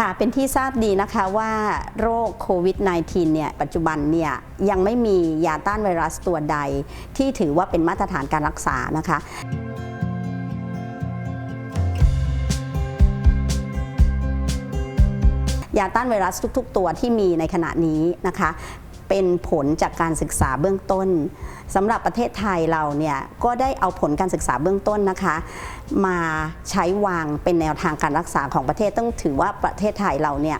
ค่ะ เป็นที่ทราบดีนะคะว่าโรคโควิด -19 เนี่ยปัจจุบันเนี่ยยังไม่มียาต้านไวรัสตัวใด ที่ถือว่าเป็นมาตรฐานการรักษานะคะยาต้านไวรัสทุก ๆ ตัวที่มีในขณะนี้นะคะ เป็นผลจากการศึกษาเบื้องต้น สำหรับประเทศไทยเราเนี่ยก็ได้เอาผลการศึกษาเบื้องต้นนะคะ มาใช้วางเป็นแนวทางการรักษาของประเทศต้องถือว่าประเทศไทยเราเนี่ย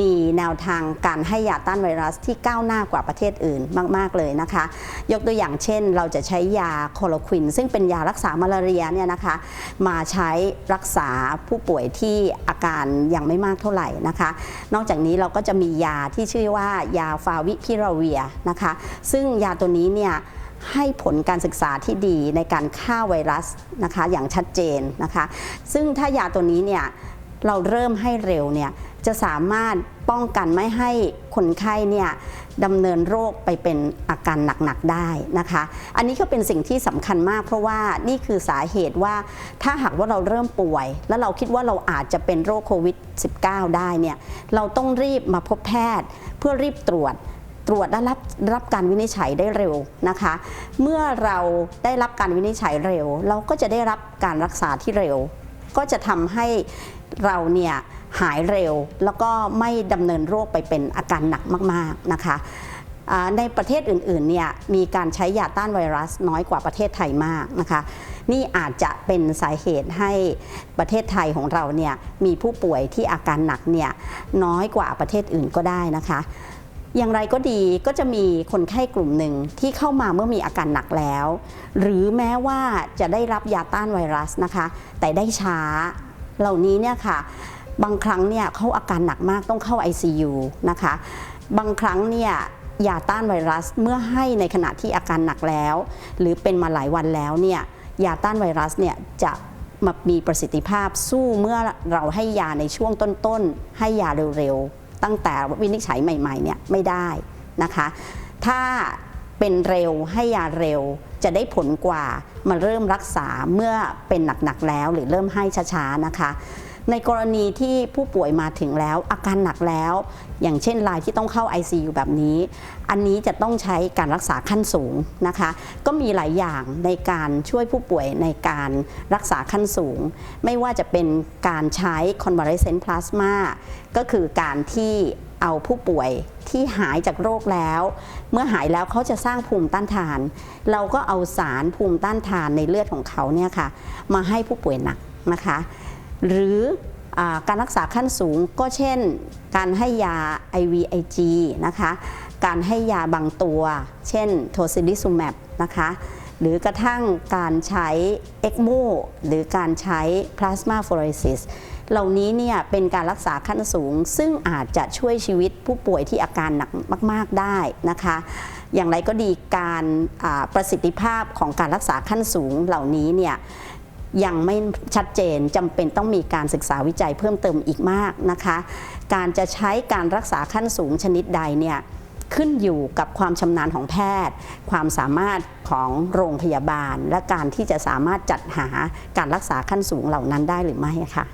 มีแนวทางการให้ยาต้านไวรัสที่ก้าวหน้ากว่าประเทศอื่นมาก ๆ เลยนะคะ ยกตัวอย่างเช่น เราจะใช้ยาโคโลควิน ซึ่งเป็นยารักษามาลาเรียเนี่ยนะคะ มาใช้รักษาผู้ป่วยที่อาการยังไม่มากเท่าไหร่นะคะ นอกจากนี้เราก็จะมียาที่ชื่อว่ายาฟาวิพิราเวียนะคะ ซึ่งยาตัวนี้เนี่ยให้ผลการศึกษาที่ดีในการฆ่าไวรัสนะคะอย่างชัดเจนนะคะ ซึ่งถ้ายาตัวนี้เนี่ยเราเริ่มให้เร็วเนี่ยจะสามารถป้องกันไม่ให้คนไข้เนี่ยดำเนินโรคไปเป็นอาการหนักๆได้นะคะ อันนี้ก็เป็นสิ่งที่สำคัญมาก เพราะว่านี่คือสาเหตุว่าถ้าหากว่าเราเริ่มป่วย แล้วเราคิดว่าเราอาจจะเป็นโรคโควิด -19 ได้เนี่ยเราต้องรีบมาพบแพทย์เพื่อรีบตรวจ ตรวจและรับรับการวินิจฉัยได้เร็วนะคะ เมื่อเราได้รับการวินิจฉัยเร็ว เราก็จะได้รับการรักษาที่เร็ว ก็จะทำให้เราเนี่ยหายเร็วแล้วก็ไม่ดำเนินโรคไปเป็นอาการหนักมากๆนะคะในประเทศอื่นๆเนี่ยมีการใช้ยาต้านไวรัสน้อยกว่าประเทศไทยมากนะคะ นี่อาจจะเป็นสาเหตุให้ประเทศไทยของเราเนี่ยมีผู้ป่วยที่อาการหนักเนี่ยน้อยกว่าประเทศอื่นก็ได้นะคะ อย่างไรก็ดีก็จะมีคนไข้กลุ่มหนึ่งที่เข้ามาเมื่อมีอาการหนักแล้ว หรือแม้ว่าจะได้รับยาต้านไวรัสนะคะ แต่ได้ช้า เหล่านี้เนี่ยค่ะ บางครั้งเนี่ยเขาอาการหนักมากต้องเข้า ICU นะคะ บางครั้งเนี่ยยาต้านไวรัสเมื่อให้ในขณะที่อาการหนักแล้ว หรือเป็นมาหลายวันแล้วเนี่ยยาต้านไวรัสเนี่ยจะมามีประสิทธิภาพสู้เมื่อเราให้ยาในช่วงต้นๆ ให้ยาเร็วๆ ตั้งแต่วินิจฉัยใหม่ๆเนี่ยไม่ได้นะคะ ถ้าเป็นเร็วให้ยาเร็วจะได้ผลกว่ามาเริ่มรักษาเมื่อเป็นหนักๆแล้วหรือเริ่มให้ช้าๆนะคะ ในกรณีที่ผู้ป่วยมาถึงแล้ว อาการหนักแล้ว อย่างเช่นรายที่ต้องเข้า ICU แบบนี้ อันนี้จะต้องใช้การรักษาขั้นสูงนะคะ ก็มีหลายอย่างในการช่วยผู้ป่วยในการรักษาขั้นสูง ไม่ว่าจะเป็นการใช้ convalescent plasma ก็คือการที่เอาผู้ป่วยที่หายจากโรคแล้ว เมื่อหายแล้วเขาจะสร้างภูมิต้านทาน เราก็เอาสารภูมิต้านทานในเลือดของเขาเนี่ยค่ะ มาให้ผู้ป่วยหนักนะคะ หรืออการรักษาขั้นสูงก็เช่น การให้ยา IVIG นะคะ การให้ยาบางตัว เช่นโทซิลิซูแมบนะคะ หรือกระทั่งการใช้เอ็กโมหรือการใช้พลาสมาโฟเรซิสเหล่านี้เนี่ยเป็นการรักษาขั้นสูง ซึ่งอาจจะช่วยชีวิตผู้ป่วยที่อาการหนักมาก ๆ ได้นะคะ อย่างไรก็ดีการประสิทธิภาพของการรักษาขั้นสูงเหล่านี้เนี่ย ยังไม่ชัดเจนจำเป็นต้องมีการศึกษาวิจัยเพิ่มเติมอีกมากนะคะ การจะใช้การรักษาขั้นสูงชนิดใดเนี่ยขึ้นอยู่กับความชำนาญของแพทย์ ความสามารถของโรงพยาบาล และการที่จะสามารถจัดหาการรักษาขั้นสูงเหล่านั้นได้หรือไม่ค่ะ